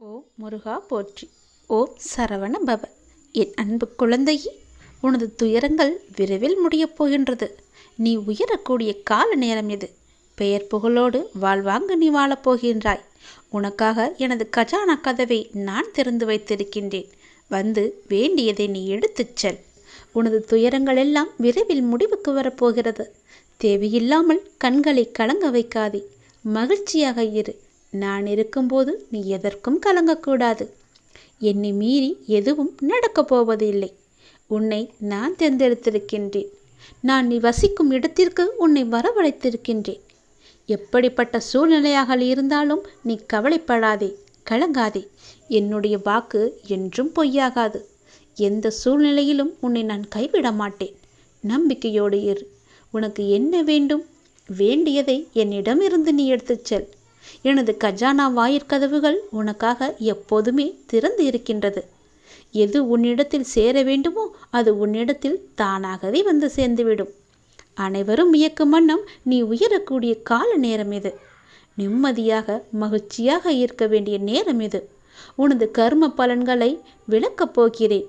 ஓ முருகா போற்றி. ஓ சரவண பவ. என் அன்பு குழந்தையே உனது துயரங்கள் விரைவில் முடியப் போகின்றது. நீ உயரக்கூடிய கால நேரம் இது பெயர் புகழோடு வாழ்வாங்க நீ வாழப் போகின்றாய். உனக்காக எனது கஜானா கதவை நான் திறந்து வைத்திருக்கின்றேன். வந்து வேண்டியதை நீ எடுத்துச் செல். உனது துயரங்கள் எல்லாம் விரைவில் முடிவுக்கு வரப்போகிறது தேவையில்லாமல் கண்களை கலங்க வைக்காதே. மகிழ்ச்சியாக இரு. நான் இருக்கும்போது நீ எதற்கும் கலங்கக்கூடாது. என்னை மீறி எதுவும் நடக்கப் போவதில்லை. உன்னை நான் தேர்ந்தெடுத்திருக்கின்றேன். நான் நீ வசிக்கும் இடத்திற்கு உன்னை வரவழைத்திருக்கின்றேன். எப்படிப்பட்ட சூழ்நிலையாக இருந்தாலும் நீ கவலைப்படாதே கலங்காதே. என்னுடைய வாக்கு என்றும் பொய்யாகாது. எந்த சூழ்நிலையிலும் உன்னை நான் கைவிட மாட்டேன். நம்பிக்கையோடு இரு. உனக்கு என்ன வேண்டும்? வேண்டியதை என்னிடமிருந்து நீ எடுத்துச் செல். எனது கஜானா வாயிற்கதவுகள் உனக்காக எப்போதுமே திறந்து இருக்கின்றது. எது உன்னிடத்தில் சேர வேண்டுமோ அது உன்னிடத்தில் தானாகவே வந்து சேர்ந்துவிடும். அனைவரும் இயக்கும் வண்ணம் நீ உயரக்கூடிய கால நேரம் இது. நிம்மதியாக மகிழ்ச்சியாக இருக்க வேண்டிய நேரம் இது. உனது கர்ம பலன்களை விளக்கப் போகிறேன்.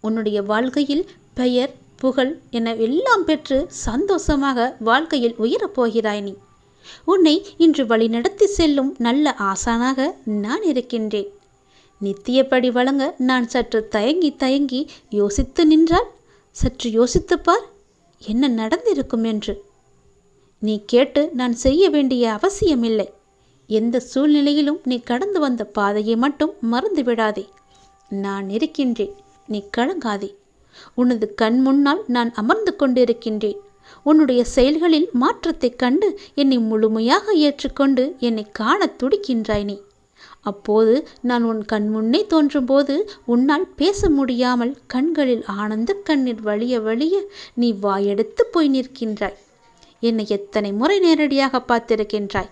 உன்னுடைய வாழ்க்கையில் பெயர் புகழ் என எல்லாம் பெற்று சந்தோஷமாக வாழ்க்கையில் உயரப் போகிறாய் நீ. உன்னை இன்று வழிநடத்தி செல்லும் நல்ல ஆசானாக நான் இருக்கின்றேன். நித்தியப்படி வழங்க நான் சற்று தயங்கி தயங்கி யோசித்து நின்றால் சற்று யோசித்துப் பார் என்ன நடந்திருக்கும் என்று. நீ கேட்டு நான் செய்ய வேண்டிய அவசியமில்லை. எந்த சூழ்நிலையிலும் நீ கடந்து வந்த பாதையை மட்டும் மறந்து விடாதே. நான் இருக்கின்றேன் நீ கலங்காதே. உனது கண் முன்னால் நான் அமர்ந்து கொண்டிருக்கின்றேன். உன்னுடைய செயல்களில் மாற்றத்தைக் கண்டு என்னை முழுமையாக ஏற்றுக்கொண்டு என்னை காணத் துடிக்கின்றாய் நீ. அப்போது நான் உன் கண் முன்னே தோன்றும்போது உன்னால் பேச முடியாமல் கண்களில் ஆனந்த கண்ணீர் வழிய வழிய நீ வாயெடுத்து போய் நிற்கின்றாய். என்னை எத்தனை முறை நேரடியாக பார்த்திருக்கின்றாய்?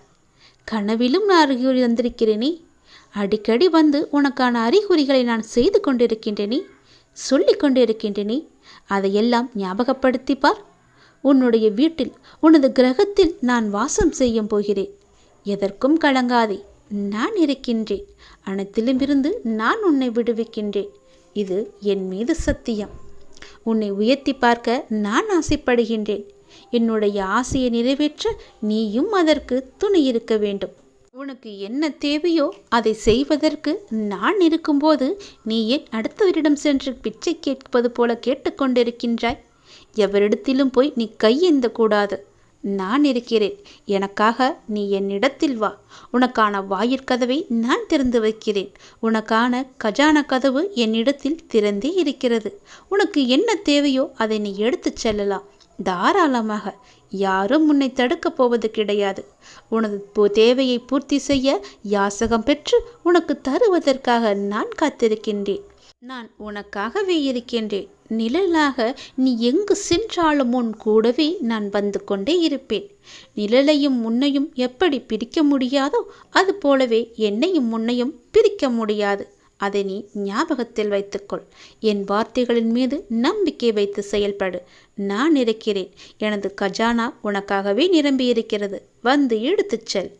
கனவிலும் நான் அறிகுறி வந்திருக்கிறேனே அடிக்கடி வந்து உனக்கான அறிகுறிகளை நான் செய்து கொண்டிருக்கின்றேனே சொல்லிக் கொண்டிருக்கின்றேனே அதையெல்லாம் ஞாபகப்படுத்தி பார். உன்னுடைய வீட்டில் உனது கிரகத்தில் நான் வாசம் செய்யும் போகிறேன். எதற்கும் கலங்காதே நான் இருக்கின்றேன். அனைத்திலுமிருந்து நான் உன்னை விடுவிக்கின்றேன். இது என் மீது சத்தியம். உன்னை உயர்த்தி பார்க்க நான் ஆசைப்படுகின்றேன். என்னுடைய ஆசையை நிறைவேற்ற நீயும் அதற்கு துணை இருக்க வேண்டும். உனக்கு என்ன தேவையோ அதை செய்வதற்கு நான் இருக்கும்போது நீ ஏன் அடுத்தவரிடம் சென்று பிச்சை கேட்பது போல கேட்டுக்கொண்டிருக்கின்றாய்? எவரிடத்திலும் போய் நீ கையேந்த கூடாது நான் இருக்கிறேன். எனக்காக நீ என்னிடத்தில் வா. உனக்கான வாயிற்கதவை நான் திறந்து வைக்கிறேன். உனக்கான கஜான கதவு என்னிடத்தில் திறந்தே இருக்கிறது. உனக்கு என்ன தேவையோ அதை நீ எடுத்துச் செல்லலாம். தாராளமாக. யாரும் உன்னை தடுக்கப் போவது கிடையாது. உனது தேவையை பூர்த்தி செய்ய யாசகம் பெற்று உனக்கு தருவதற்காக நான் காத்திருக்கின்றேன். நான் உனக்காகவே இருக்கின்றேன். நிழலாக நீ எங்கு சென்றாலும் உன் கூடவே நான் வந்து கொண்டே இருப்பேன். நிழலையும் உன்னையும் எப்படி பிரிக்க முடியாதோ அது போலவே என்னையும் உன்னையும் பிரிக்க முடியாது. அதை நீ ஞாபகத்தில் வைத்துக்கொள். என் வார்த்தைகளின் மீது நம்பிக்கை வைத்து செயல்படு. நான் இருக்கிறேன். எனது கஜானா உனக்காகவே நிரம்பியிருக்கிறது. வந்து எடுத்துச் செல்.